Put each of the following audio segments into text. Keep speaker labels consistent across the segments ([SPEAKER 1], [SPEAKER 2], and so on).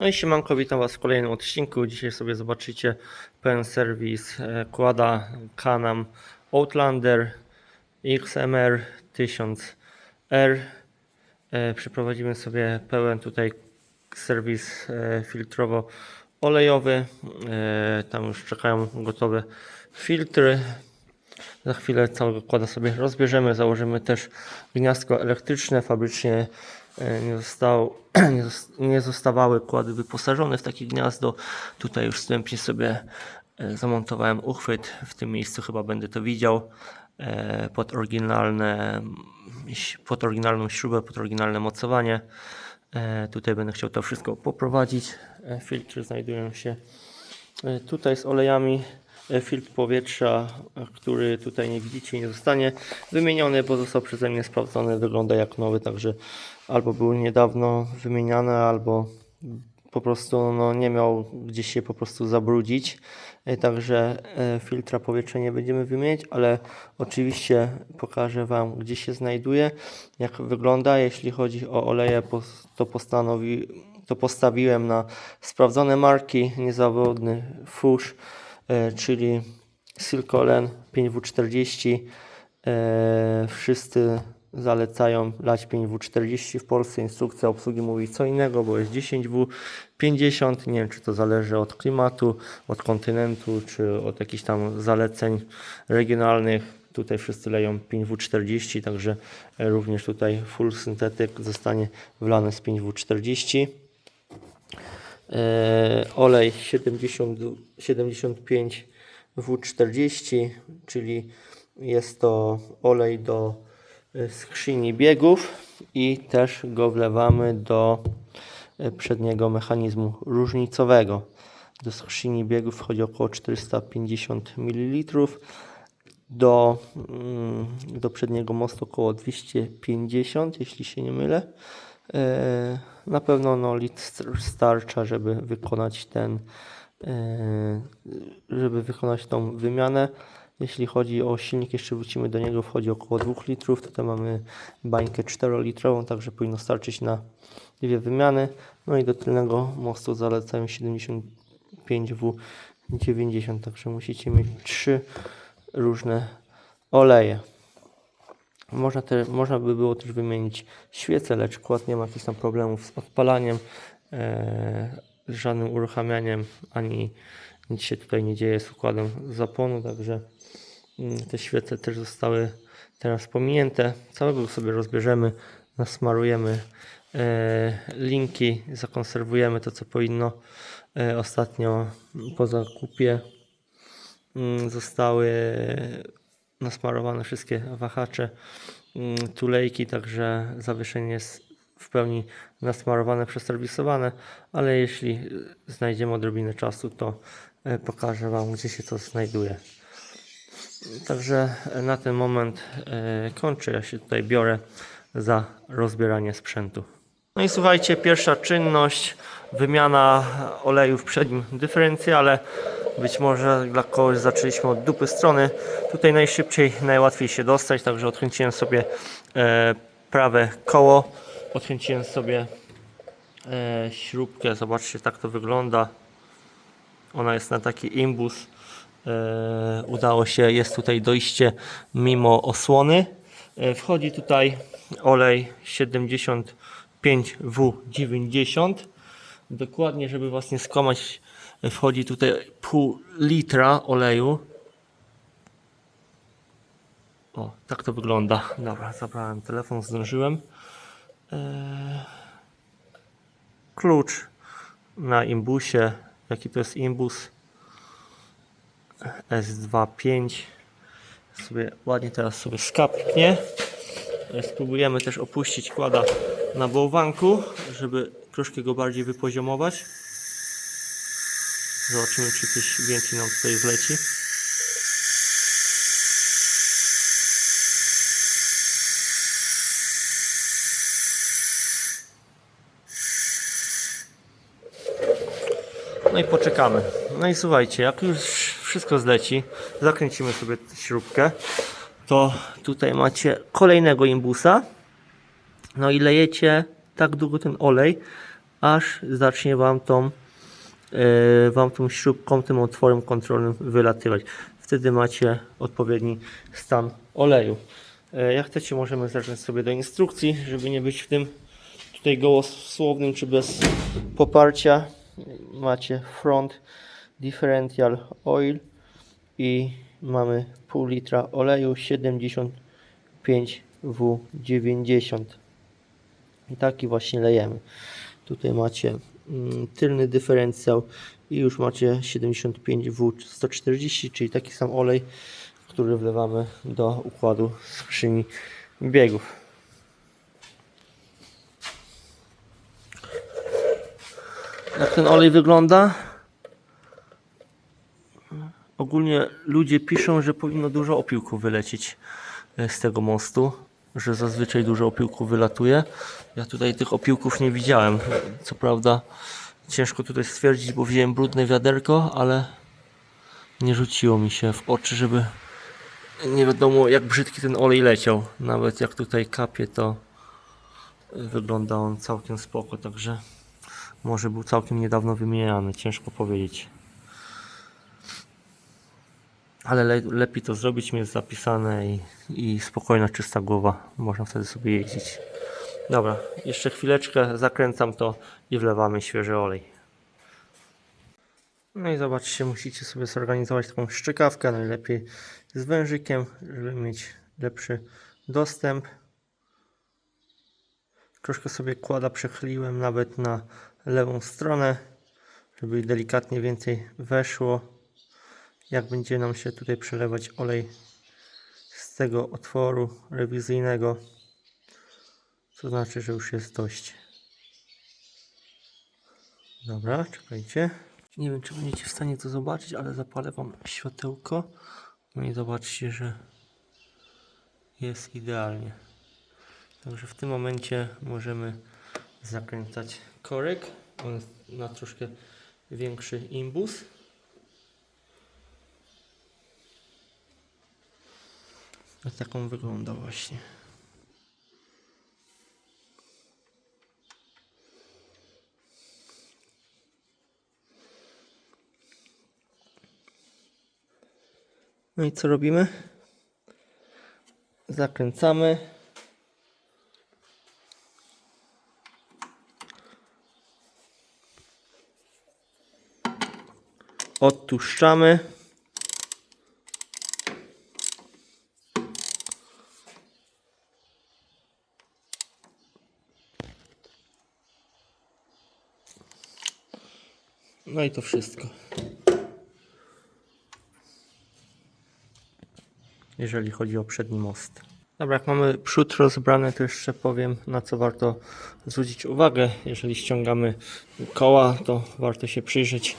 [SPEAKER 1] No i siemanko, witam Was w kolejnym odcinku. Dzisiaj sobie zobaczycie pełen serwis e, kłada Canam Outlander XMR 1000R. E, Przeprowadzimy sobie pełen tutaj serwis e, filtrowo-olejowy. Tam już czekają gotowe filtry. Za chwilę całego kłada sobie rozbierzemy. Założymy też gniazdko elektryczne. Fabrycznie nie, został, nie, zos- nie zostawały kłady wyposażone w takie gniazdo. Tutaj już wstępnie sobie e, zamontowałem uchwyt. W tym miejscu chyba będę to widział. e, Pod, oryginalne, pod oryginalną śrubę, pod oryginalne mocowanie. E, Tutaj będę chciał to wszystko poprowadzić. E, Filtry znajdują się E, Tutaj z olejami e, filtr powietrza, który tutaj nie widzicie, nie zostanie wymieniony, bo został przeze mnie sprawdzony, wygląda jak nowy, także albo był niedawno wymieniany, albo po prostu no, nie miał gdzieś się po prostu zabrudzić. E, Także e, filtra powietrza nie będziemy wymieniać, ale oczywiście pokażę Wam, gdzie się znajduje, jak wygląda. Jeśli chodzi o oleje, to postanowi, to postawiłem na sprawdzone marki, niezawodny Fusz, czyli Silkolen 5W40. E, wszyscy zalecają lać 5W40 w Polsce. Instrukcja obsługi mówi co innego, bo jest 10W50. Nie wiem, czy to zależy od klimatu, od kontynentu, czy od jakichś tam zaleceń regionalnych. Tutaj wszyscy leją 5W40, także e, również tutaj full syntetyk zostanie wlany z 5W40. E, olej 70, 75 W40, czyli jest to olej do e, skrzyni biegów i też go wlewamy do e, przedniego mechanizmu różnicowego. Do skrzyni biegów wchodzi około 450 ml. Do, mm, do przedniego mostu około 250, jeśli się nie mylę. E, Na pewno no, litr st- starcza, żeby wykonać ten, e, żeby wykonać tą wymianę. Jeśli chodzi o silnik, jeszcze wrócimy do niego, wchodzi około 2 litrów. Tutaj mamy bańkę 4-litrową, także powinno starczyć na dwie wymiany. No i do tylnego mostu zalecają 75W90, także musicie mieć trzy różne oleje. Można, te, można by było też wymienić świecę, lecz kład nie ma jakichś tam problemów z odpalaniem, e, żadnym uruchamianiem, ani nic się tutaj nie dzieje z układem zapłonu, także mm, te świece też zostały teraz pominięte. Całego sobie rozbierzemy, nasmarujemy e, linki, zakonserwujemy to, co powinno. E, ostatnio po zakupie mm, zostały nasmarowane wszystkie wahacze, mm, tulejki, także zawieszenie jest w pełni nasmarowane, przeserwisowane, ale jeśli znajdziemy odrobinę czasu, to y, pokażę Wam, gdzie się to znajduje. Także y, na ten moment y, kończę. Ja się tutaj biorę za rozbieranie sprzętu. No i słuchajcie, pierwsza czynność, wymiana oleju w przednim dyferencjale. Być może dla kogoś zaczęliśmy od dupy strony. Tutaj najszybciej, najłatwiej się dostać, także odkręciłem sobie e, prawe koło. Odkręciłem sobie e, śrubkę, zobaczcie tak to wygląda. Ona jest na taki imbus. E, udało się, jest tutaj dojście mimo osłony. E, wchodzi tutaj olej 75W90. Dokładnie, żeby Was nie skłamać, wchodzi tutaj pół litra oleju. O, tak to wygląda. Dobra, zabrałem telefon, zdążyłem. Eee, klucz na imbusie. Jaki to jest imbus? S25. Sobie ładnie teraz sobie skapnie. Spróbujemy też opuścić kłada na bałwanku, żeby troszkę go bardziej wypoziomować. Zobaczymy, czy coś więcej nam tutaj zleci. No i poczekamy. No i słuchajcie, jak już wszystko zleci, zakręcimy sobie śrubkę, to tutaj macie kolejnego imbusa. No i lejecie tak długo ten olej, aż zacznie Wam tą, e, wam tą śrubką, tym otworem kontrolnym wylatywać. Wtedy macie odpowiedni stan oleju. E, Jak chcecie, możemy zerknąć sobie do instrukcji, żeby nie być w tym tutaj gołosłownym czy bez poparcia. Macie front differential oil i mamy pół litra oleju 75W90 i taki właśnie lejemy. Tutaj macie mm, tylny dyferencjał i już macie 75W140 czyli taki sam olej który wlewamy do układu skrzyni biegów. Jak ten olej wygląda Ogólnie ludzie piszą, że powinno dużo opiłków wylecieć e, z tego mostu, że zazwyczaj dużo opiłków wylatuje. Ja tutaj tych opiłków nie widziałem. Co prawda ciężko tutaj stwierdzić, bo wziąłem brudne wiaderko, ale nie rzuciło mi się w oczy, żeby nie wiadomo jak brzydki ten olej leciał. Nawet jak tutaj kapie, to wygląda on całkiem spoko, także może był całkiem niedawno wymieniany, ciężko powiedzieć ale le, lepiej to zrobić, mieć zapisane i, i spokojna, czysta głowa. Można wtedy sobie jeździć. Dobra, jeszcze chwileczkę, zakręcam to i wlewamy świeży olej. No i zobaczcie, musicie sobie zorganizować taką szczykawkę, najlepiej z wężykiem, żeby mieć lepszy dostęp. Troszkę sobie kłada przechyliłem nawet na lewą stronę, żeby delikatnie więcej weszło jak będzie nam się tutaj przelewać olej z tego otworu rewizyjnego? To znaczy, że już jest dość. Dobra, czekajcie. Nie wiem, czy będziecie w stanie to zobaczyć, ale zapalę Wam światełko. No i zobaczcie, że jest idealnie. Także w tym momencie możemy zakręcać korek. On jest na troszkę większy imbus Taką wygląda właśnie. No i co robimy? Zakręcamy. Odtłuszczamy. No i to wszystko. Jeżeli chodzi o przedni most. Dobra, jak mamy przód rozbrany, to jeszcze powiem na co warto zwrócić uwagę. Jeżeli ściągamy koła, to warto się przyjrzeć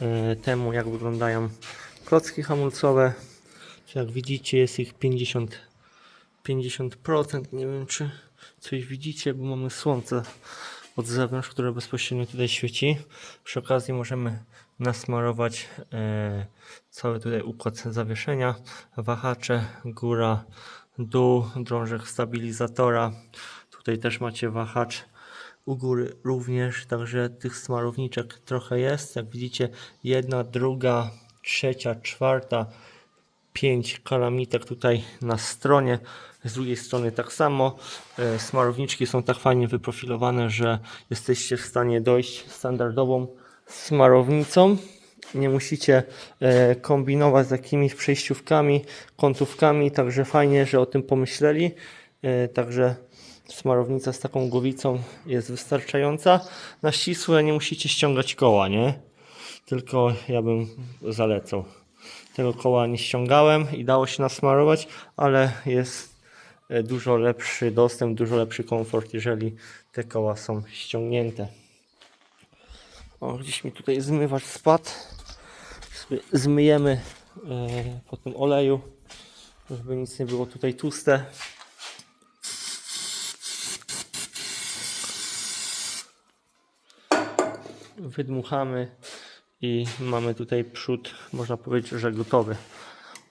[SPEAKER 1] e, temu, jak wyglądają klocki hamulcowe. Jak widzicie, jest ich 50, 50%. Nie wiem, czy coś widzicie, bo mamy słońce od zewnątrz, które bezpośrednio tutaj świeci. Przy okazji możemy nasmarować e, cały tutaj układ zawieszenia, wahacze, góra, dół, drążek stabilizatora. Tutaj też macie wahacz u góry również, także tych smarowniczek trochę jest. Jak widzicie, jedna, druga, trzecia, czwarta, 5 kalamitek tutaj na stronie. Z drugiej strony tak samo. E, Smarowniczki są tak fajnie wyprofilowane, że jesteście w stanie dojść standardową smarownicą. Nie musicie e, kombinować z jakimiś przejściówkami, kątówkami, także fajnie, że o tym pomyśleli. E, Także smarownica z taką głowicą jest wystarczająca. Na ścisłe nie musicie ściągać koła, nie? Tylko ja bym zalecał. Tego koła nie ściągałem i dało się nasmarować, ale jest e, dużo lepszy dostęp, dużo lepszy komfort, jeżeli te koła są ściągnięte. O, gdzieś mi tutaj zmywacz spadł. Zmyjemy e, po tym oleju, żeby nic nie było tutaj tłuste. Wydmuchamy i mamy tutaj przód, można powiedzieć, że gotowy.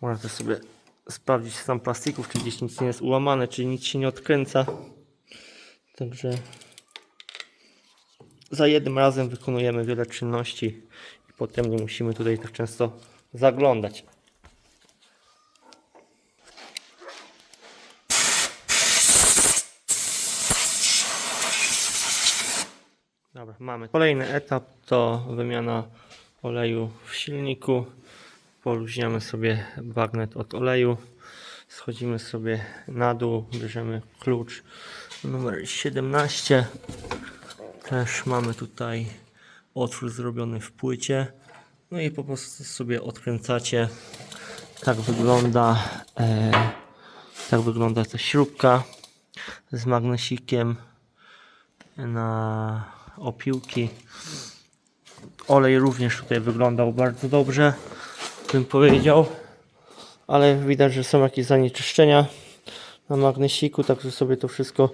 [SPEAKER 1] Można też sobie sprawdzić stan plastików, czy gdzieś nic nie jest ułamane, czy nic się nie odkręca. Także za jednym razem wykonujemy wiele czynności i potem nie musimy tutaj tak często zaglądać. Dobra, mamy. Kolejny etap to wymiana oleju w silniku. Poluźniamy sobie bagnet od oleju. Schodzimy sobie na dół, bierzemy klucz numer 17. Też mamy tutaj otwór zrobiony w płycie. No i po prostu sobie odkręcacie. Tak wygląda, e, tak wygląda ta śrubka z magnesikiem na opiłki. Olej również tutaj wyglądał bardzo dobrze, bym powiedział, ale widać, że są jakieś zanieczyszczenia na magnesiku, także sobie to wszystko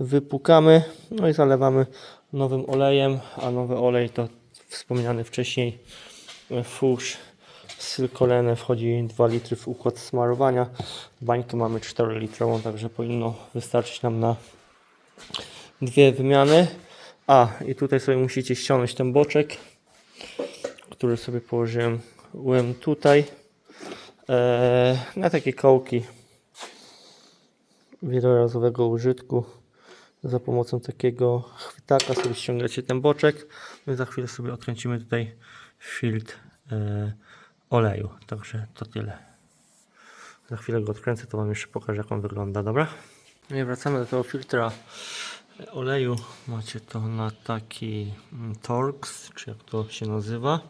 [SPEAKER 1] wypukamy, no i zalewamy nowym olejem, a nowy olej to wspomniany wcześniej fusz sylkolene wchodzi 2 litry w układ smarowania. Bańkę mamy 4 litrową, także powinno wystarczyć nam na dwie wymiany. A, i tutaj sobie musicie ściągnąć ten boczek, który sobie położyłem łem tutaj. Eee, na takie kołki wielorazowego użytku. Za pomocą takiego chwytaka sobie ściągacie ten boczek. My za chwilę sobie odkręcimy tutaj filtr e, oleju. Także to tyle. Za chwilę go odkręcę, to Wam jeszcze pokażę, jak on wygląda, dobra? No i wracamy do tego filtra oleju. Macie to na taki mm, Torx, czy jak to się nazywa.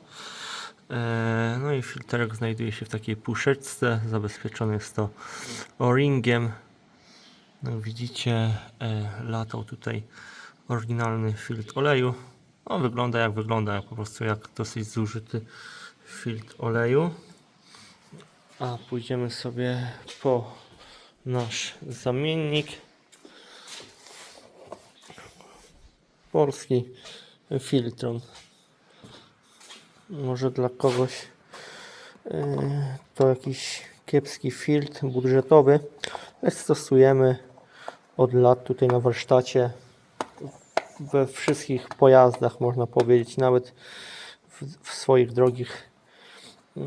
[SPEAKER 1] E, No i filterek znajduje się w takiej puszeczce. Zabezpieczony jest to o-ringiem. No, widzicie, e, latał tutaj oryginalny filtr oleju. No, wygląda jak wygląda, jak po prostu jak dosyć zużyty filtr oleju. A pójdziemy sobie po nasz zamiennik. Polski Filtron. Może dla kogoś e, to jakiś kiepski filtr budżetowy. My stosujemy od lat tutaj na warsztacie we wszystkich pojazdach, można powiedzieć, nawet w, w swoich drogich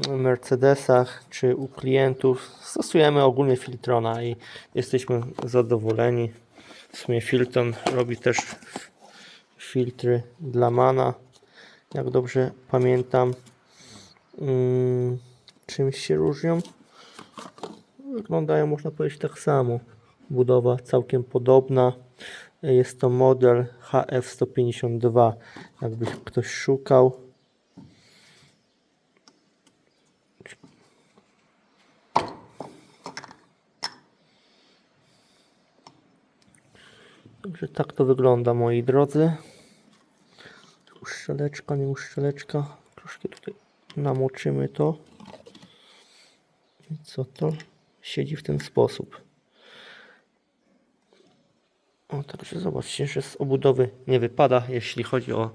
[SPEAKER 1] Mercedesach czy u klientów stosujemy ogólnie Filtrona i jesteśmy zadowoleni. W sumie Filtron robi też filtry dla Mana, jak dobrze pamiętam. Mm, czymś się różnią? Wyglądają, można powiedzieć, tak samo. Budowa całkiem podobna. Jest to model HF152, jakby ktoś szukał. Także tak to wygląda, moi drodzy. Uszczeleczka, nie uszczeleczka. Troszkę tutaj namoczymy to. I co to? Siedzi w ten sposób. O, także zobaczcie, że z obudowy nie wypada. Jeśli chodzi o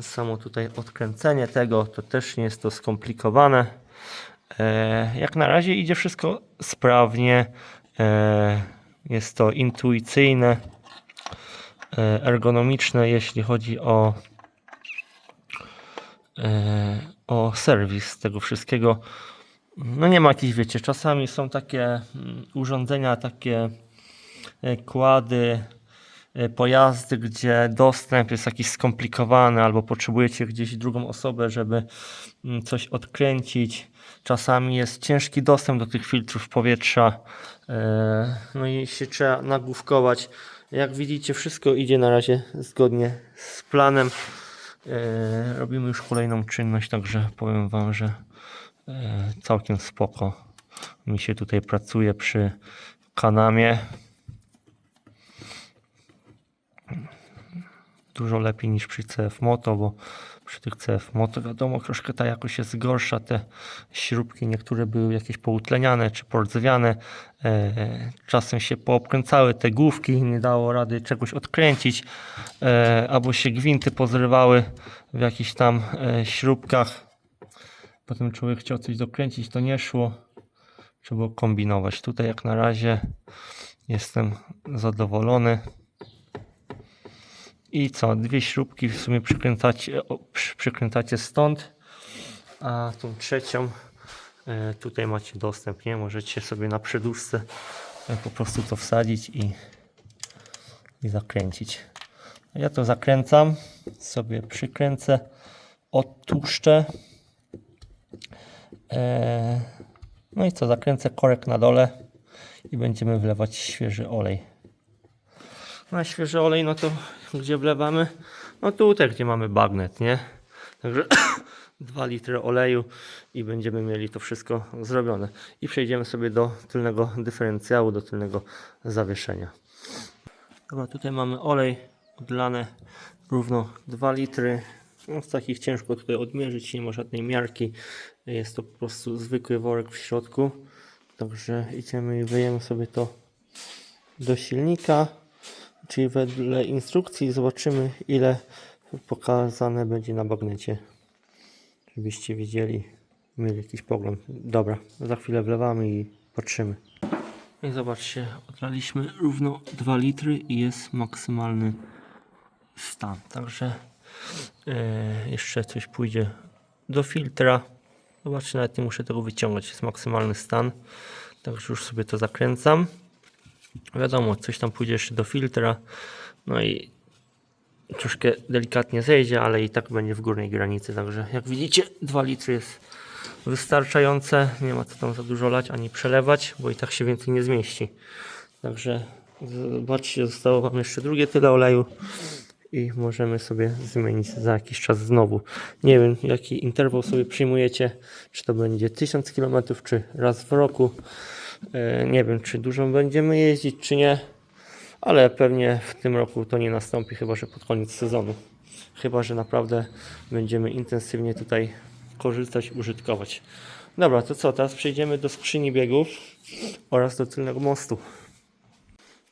[SPEAKER 1] samo tutaj odkręcenie tego, to też nie jest to skomplikowane. E, jak na razie idzie wszystko sprawnie. E, jest to intuicyjne, e, ergonomiczne, jeśli chodzi o o serwis tego wszystkiego. No nie ma jakichś, wiecie, czasami są takie mm, urządzenia, takie e, kłady, e, pojazdy, gdzie dostęp jest jakiś skomplikowany, albo potrzebujecie gdzieś drugą osobę, żeby mm, coś odkręcić. Czasami jest ciężki dostęp do tych filtrów powietrza, e, no i się trzeba nagłówkować. Jak widzicie, wszystko idzie na razie zgodnie z planem. E, robimy już kolejną czynność, także powiem Wam, że e, całkiem spoko mi się tutaj pracuje przy kanamie. Dużo lepiej niż przy CF Moto, bo przy tych CF Moto wiadomo troszkę ta jakość jest gorsza. Te śrubki niektóre były jakieś poutleniane czy pordzewiane. E, czasem się poobkręcały te główki, nie dało rady czegoś odkręcić, e, albo się gwinty pozrywały w jakichś tam e, śrubkach. Potem człowiek chciał coś dokręcić, to nie szło. Trzeba kombinować. Tutaj jak na razie jestem zadowolony I co? Dwie śrubki w sumie przykręcacie, o, przy- przykręcacie stąd, a tą trzecią e, tutaj macie dostęp, nie? Możecie sobie na przedłużce e, po prostu to wsadzić i, i zakręcić. Ja to zakręcam, sobie przykręcę, odtłuszczę. E, no i co, zakręcę korek na dole i będziemy wlewać świeży olej. Na świeży olej, no to gdzie wlewamy? No tutaj, gdzie mamy bagnet, nie? Także 2 litry oleju i będziemy mieli to wszystko zrobione. I przejdziemy sobie do tylnego dyferencjału, do tylnego zawieszenia. Dobra, tutaj mamy olej odlane równo 2 litry. No, z takich ciężko tutaj odmierzyć, nie ma żadnej miarki. Jest to po prostu zwykły worek w środku. Także idziemy i wyjemy sobie to do silnika, czyli wedle instrukcji zobaczymy ile pokazane będzie na bagnecie. Żebyście wiedzieli, mieli jakiś pogląd. Dobra, za chwilę wlewamy i patrzymy. I zobaczcie, odlaliśmy równo 2 litry i jest maksymalny stan. Także e, jeszcze coś pójdzie do filtra. Zobaczcie, nawet nie muszę tego wyciągać, jest maksymalny stan. Także już sobie to zakręcam. Wiadomo, coś tam pójdzie jeszcze do filtra. No i troszkę delikatnie zejdzie, ale i tak będzie w górnej granicy. Także jak widzicie, 2 litry jest wystarczające. Nie ma co tam za dużo lać ani przelewać, bo i tak się więcej nie zmieści. Także zobaczcie, zostało Wam jeszcze drugie tyle oleju i możemy sobie zmienić za jakiś czas znowu. Nie wiem, jaki interwał sobie przyjmujecie, czy to będzie 1000 km, czy raz w roku. E, Nie wiem, czy dużo będziemy jeździć, czy nie, ale pewnie w tym roku to nie nastąpi, chyba że pod koniec sezonu. Chyba, że naprawdę będziemy intensywnie tutaj korzystać, użytkować. Dobra, to co, teraz przejdziemy do skrzyni biegów oraz do tylnego mostu.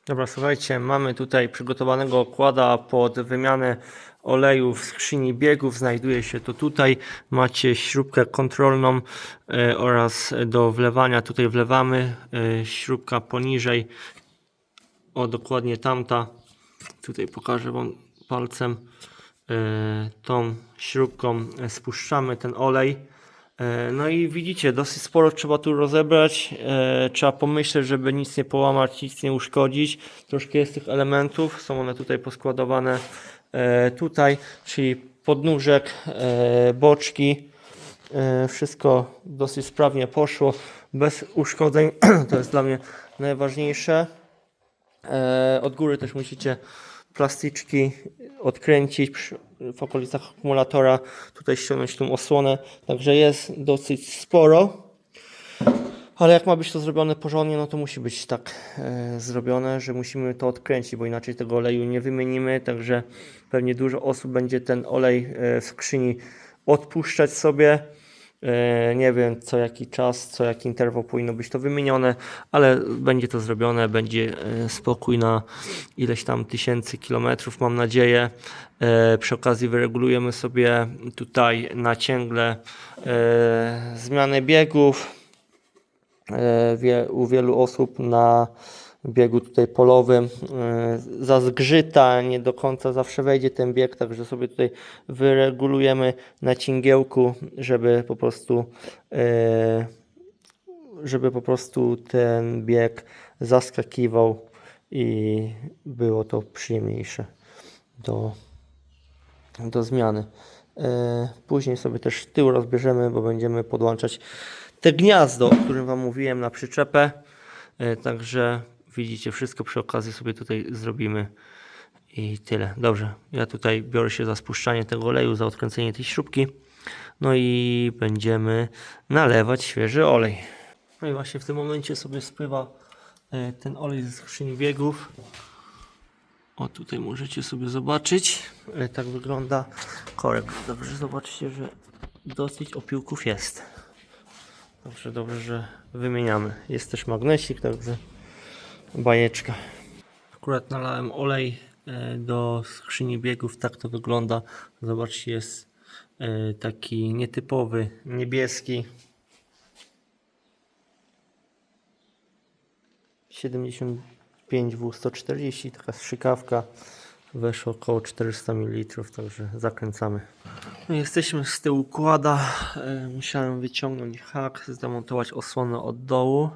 [SPEAKER 1] Dobra, słuchajcie, mamy tutaj przygotowanego okłada pod wymianę oleju w skrzyni biegów. Znajduje się to tutaj. Macie śrubkę kontrolną e, oraz do wlewania. Tutaj wlewamy. E, śrubka poniżej. O, dokładnie tamta. Tutaj pokażę Wam palcem. E, tą śrubką spuszczamy ten olej. No i widzicie, dosyć sporo trzeba tu rozebrać. Trzeba pomyśleć, żeby nic nie połamać, nic nie uszkodzić. Troszkę jest tych elementów, są one tutaj poskładowane tutaj, czyli podnóżek, e, boczki. E, wszystko dosyć sprawnie poszło, bez uszkodzeń. to jest dla mnie najważniejsze. E, od góry też musicie plastyczki odkręcić w okolicach akumulatora, tutaj ściągnąć tą osłonę, także jest dosyć sporo. Ale jak ma być to zrobione porządnie, no to musi być tak e, zrobione, że musimy to odkręcić, bo inaczej tego oleju nie wymienimy, także pewnie dużo osób będzie ten olej e, w skrzyni odpuszczać sobie. E, Nie wiem co jaki czas, co jaki interwał powinno być to wymienione, ale będzie to zrobione, będzie e, spokój na ileś tam tysięcy kilometrów, mam nadzieję. E, Przy okazji wyregulujemy sobie tutaj na cięgle e, zmianę biegów. E, u wielu osób na biegu tutaj polowym e, zazgrzyta, nie do końca zawsze wejdzie ten bieg, także sobie tutaj wyregulujemy na cingiełku, żeby po prostu e, żeby po prostu ten bieg zaskakiwał i było to przyjemniejsze do, do zmiany. Później sobie też tył rozbierzemy, bo będziemy podłączać te gniazdo, o którym Wam mówiłem na przyczepę. E, Także widzicie, wszystko przy okazji sobie tutaj zrobimy i tyle. Dobrze, ja tutaj biorę się za spuszczanie tego oleju, za odkręcenie tej śrubki. No i będziemy nalewać świeży olej. No i właśnie w tym momencie sobie spływa e, ten olej ze skrzyni biegów. O, tutaj możecie sobie zobaczyć. E, Tak wygląda korek. Dobrze, zobaczcie, że dosyć opiłków jest. Dobrze, dobrze, że wymieniamy. Jest też magnesik, także bajeczka. Akurat nalałem olej e, do skrzyni biegów. Tak to wygląda. Zobaczcie, jest e, taki nietypowy, niebieski. 75 W140, taka strzykawka. Weszło około 400 ml, także zakręcamy. Jesteśmy z tyłu kłada. E, Musiałem wyciągnąć hak, zdemontować osłonę od dołu,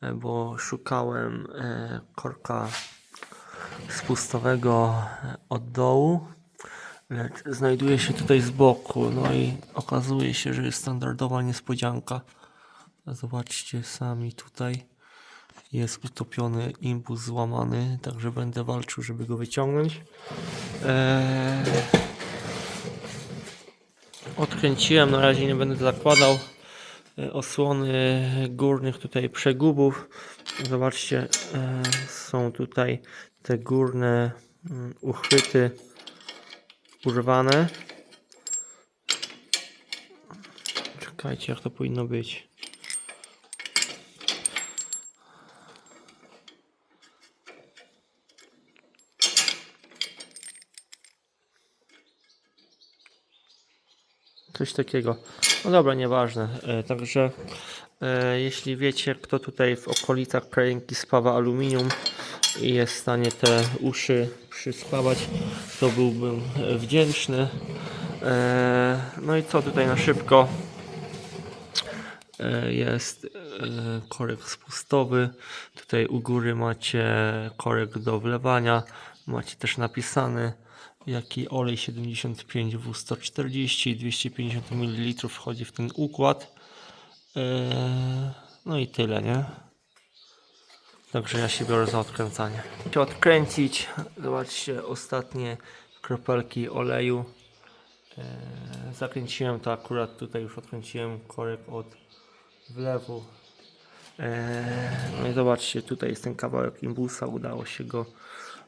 [SPEAKER 1] e, bo szukałem e, korka spustowego od dołu, lecz znajduje się tutaj z boku. No i okazuje się, że jest standardowa niespodzianka. Zobaczcie sami tutaj jest utopiony imbus złamany, także będę walczył, żeby go wyciągnąć. Eee, odkręciłem, na razie nie będę zakładał e, osłony górnych tutaj przegubów. Zobaczcie, e, są tutaj te górne mm, uchwyty urwane. Czekajcie, jak to powinno być. Coś takiego. No dobra, nieważne. E, także e, jeśli wiecie, kto tutaj w okolicach krajenki spawa aluminium i jest w stanie te uszy przyspawać, to byłbym e, wdzięczny. No i co tutaj na szybko? Jest korek spustowy. Tutaj u góry macie korek do wlewania. Macie też napisany jaki olej 75 W140 i 250 ml wchodzi w ten układ. E, No i tyle, nie? Także ja się biorę za odkręcanie. Chcę odkręcić. Zobaczcie ostatnie kropelki oleju. E, Zakręciłem to akurat tutaj już odkręciłem korek od wlewu. E, No i zobaczcie, tutaj jest ten kawałek imbusa, udało się go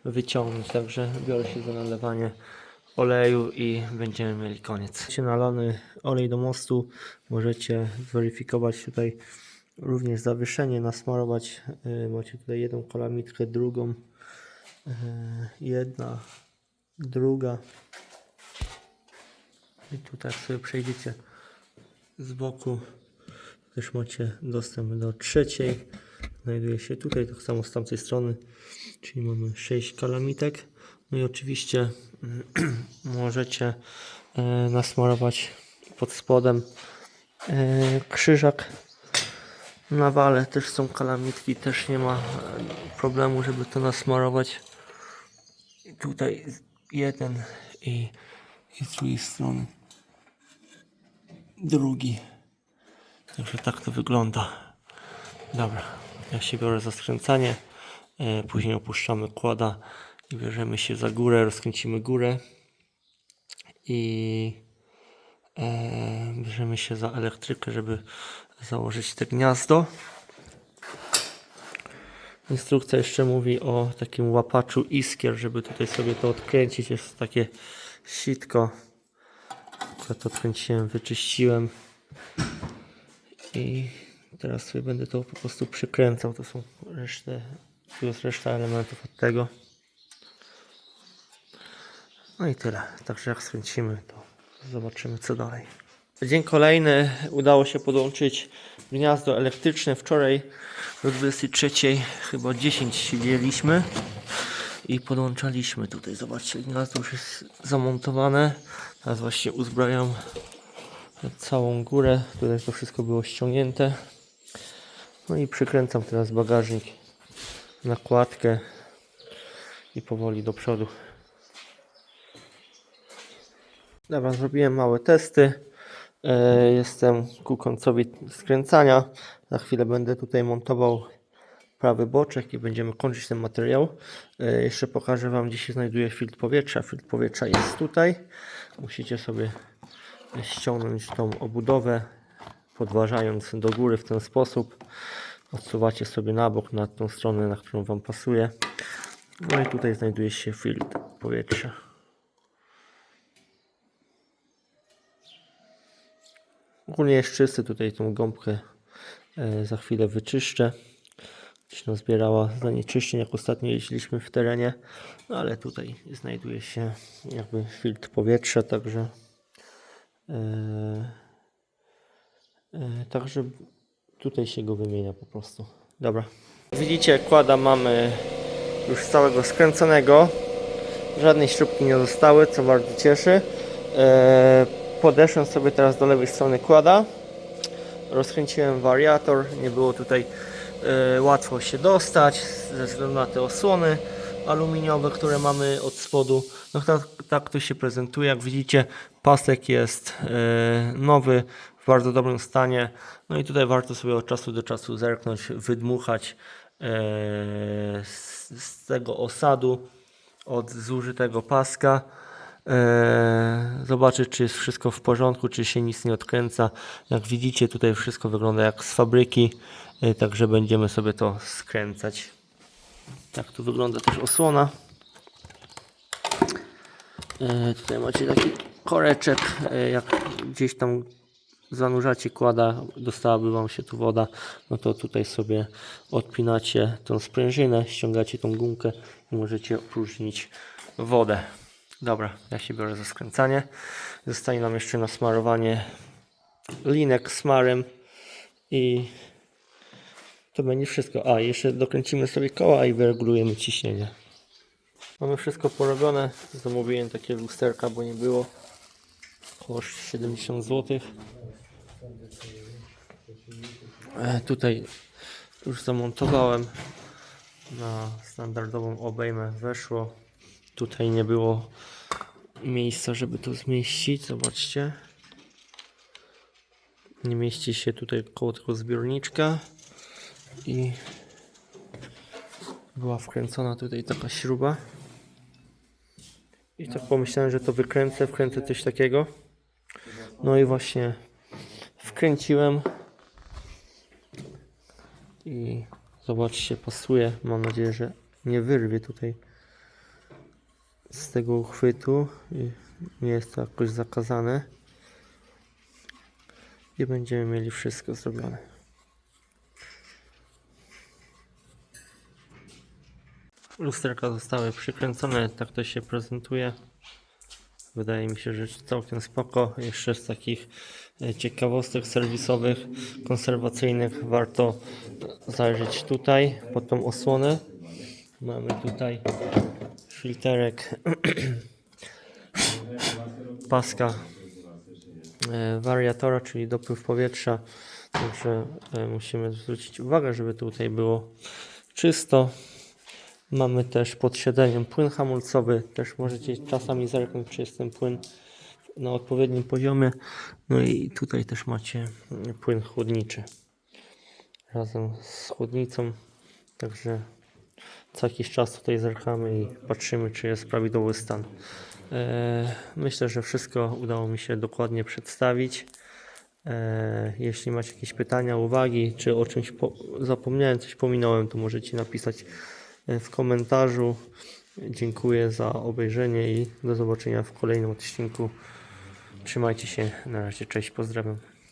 [SPEAKER 1] wyciągnąć, także biorę się za nalewanie oleju i będziemy mieli koniec. Macie nalany olej do mostu, możecie zweryfikować tutaj również zawieszenie, nasmarować. E, Macie tutaj jedną kalamitkę, drugą, e, jedna, druga. I tutaj sobie przejdziecie z boku. Też macie dostęp do trzeciej. Znajduje się tutaj, tak samo z tamtej strony. Czyli mamy 6 kalamitek. No i oczywiście możecie e, nasmarować pod spodem e, krzyżak. Na wale też są kalamitki, też nie ma e, problemu, żeby to nasmarować. Tutaj jeden i, i z drugiej strony drugi. Także tak to wygląda. Dobra, ja się biorę za skręcanie. E, Później opuszczamy kłada i bierzemy się za górę, rozkręcimy górę i e, bierzemy się za elektrykę, żeby założyć te gniazdo. Instrukcja jeszcze mówi o takim łapaczu iskier, żeby tutaj sobie to odkręcić. Jest takie sitko. Akurat odkręciłem, wyczyściłem. I teraz sobie będę to po prostu przykręcał. To są resztę, tu jest reszta elementów od tego. No i tyle. Także jak skręcimy, to zobaczymy co dalej. Dzień kolejny udało się podłączyć gniazdo elektryczne. Wczoraj do 23 chyba 10 siedzieliśmy i podłączaliśmy tutaj. Zobaczcie, gniazdo już jest zamontowane. Teraz właśnie uzbrajam całą górę. Tutaj to wszystko było ściągnięte. No i przykręcam teraz bagażnik na kładkę i powoli do przodu. Dobra, zrobiłem małe testy. E, Jestem ku końcowi skręcania. Za chwilę będę tutaj montował prawy boczek i będziemy kończyć ten materiał. E, Jeszcze pokażę Wam, gdzie się znajduje filtr powietrza. Filtr powietrza jest tutaj. Musicie sobie ściągnąć tą obudowę, podważając do góry w ten sposób. Odsuwacie sobie na bok, na tą stronę, na którą Wam pasuje. No i tutaj znajduje się filtr powietrza. Ogólnie jest czysty, tutaj tą gąbkę e, za chwilę wyczyszczę. Gdzieś nam zbierała zanieczyszczeń, jak ostatnio jeździliśmy w terenie, no ale tutaj znajduje się jakby filtr powietrza, także e, e, także tutaj się go wymienia po prostu. Dobra. Widzicie, kłada mamy już całego skręconego. Żadnej śrubki nie zostały, co bardzo cieszy. E, podeszłem sobie teraz do lewej strony kłada. Rozkręciłem wariator. Nie było tutaj e, łatwo się dostać ze względu na te osłony aluminiowe, które mamy od spodu. No tak, tak to się prezentuje. Jak widzicie, pasek jest e, nowy, bardzo dobrym stanie. No i tutaj warto sobie od czasu do czasu zerknąć, wydmuchać e, z, z tego osadu od zużytego paska. E, zobaczyć, czy jest wszystko w porządku, czy się nic nie odkręca. Jak widzicie, tutaj wszystko wygląda jak z fabryki, e, także będziemy sobie to skręcać. Tak tu wygląda też osłona. Tutaj macie taki koreczek, jak gdzieś tam zanurzacie kłada, dostałaby Wam się tu woda, no to tutaj sobie odpinacie tą sprężynę, ściągacie tą gumkę i możecie opróżnić wodę. Dobra, ja się biorę za skręcanie. Zostanie nam jeszcze nasmarowanie linek smarem i to będzie wszystko. A, jeszcze dokręcimy sobie koła i wyregulujemy ciśnienie. Mamy wszystko porobione. Zamówiłem takie lusterka, bo nie było. Koszt 70 zł. Tutaj już zamontowałem na standardową obejmę. Weszło. Tutaj nie było miejsca, żeby to zmieścić. Zobaczcie. Nie mieści się tutaj koło tego zbiorniczka i była wkręcona tutaj taka śruba. I tak pomyślałem, że to wykręcę, wkręcę coś takiego. No i właśnie wkręciłem. I zobaczcie, pasuje. Mam nadzieję, że nie wyrwie tutaj z tego uchwytu. Nie jest to jakoś zakazane. I będziemy mieli wszystko zrobione. Lusterka zostały przykręcone, tak to się prezentuje. Wydaje mi się, że całkiem spoko. Jeszcze z takich e, ciekawostek serwisowych, konserwacyjnych warto zajrzeć tutaj pod tą osłonę. Mamy tutaj filterek paska e, wariatora, czyli dopływ powietrza. Także e, musimy zwrócić uwagę, żeby tutaj było czysto. Mamy też pod siedzeniem płyn hamulcowy. Też możecie czasami zerknąć, czy jest ten płyn na odpowiednim poziomie. No i tutaj też macie płyn chłodniczy razem z chłodnicą. Także co jakiś czas tutaj zerkamy i patrzymy, czy jest prawidłowy stan. E, Myślę, że wszystko udało mi się dokładnie przedstawić. E, Jeśli macie jakieś pytania, uwagi, czy o czymś po- zapomniałem, coś pominąłem, to możecie napisać w komentarzu. Dziękuję za obejrzenie i do zobaczenia w kolejnym odcinku. Trzymajcie się, na razie, cześć, pozdrawiam.